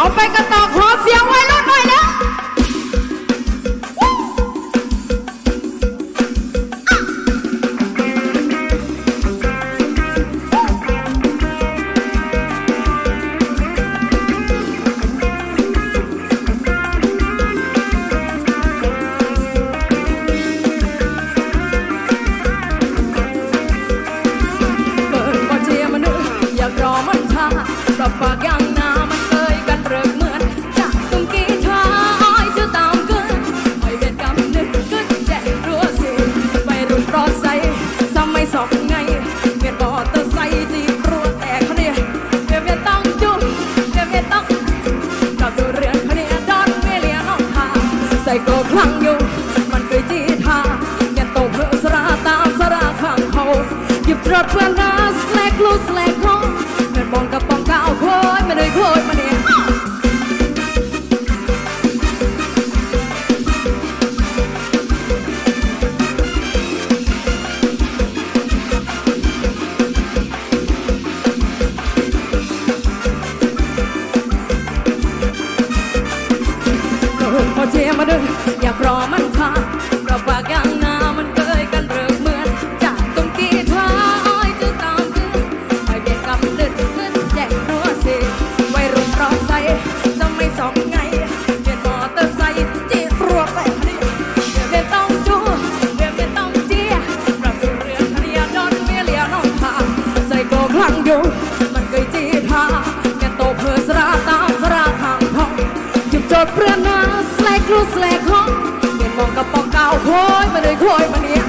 เอาไปกันต่อขอเสียงไว้รุ่นหน่อยแล้วเกิดก็เชียร์มันนึอยากรอมันท่าปรับปาก อบไงเวียนบอเตอร์ไซค์จีบรัวแตกเขาเนี่ยเวียนเวียต้องจุ๊บเวียนเวียต้องกลับดูเรือนเขาเนี่ยดอนเมเลียน้องทาใส่โกลคลั่งอยู่ มันเคยจีทาอย่าตกเพอสราตามสราข้างเขาหยิบตรวจเพื่อนรัสแลกลูสแลกคอเงินบองกับปองก้าวโคยไม่ได้โคยมาเนี่ย พอเจียมาดึงอยากรอมันทา คอยมาเลยคอยมาเลี้ย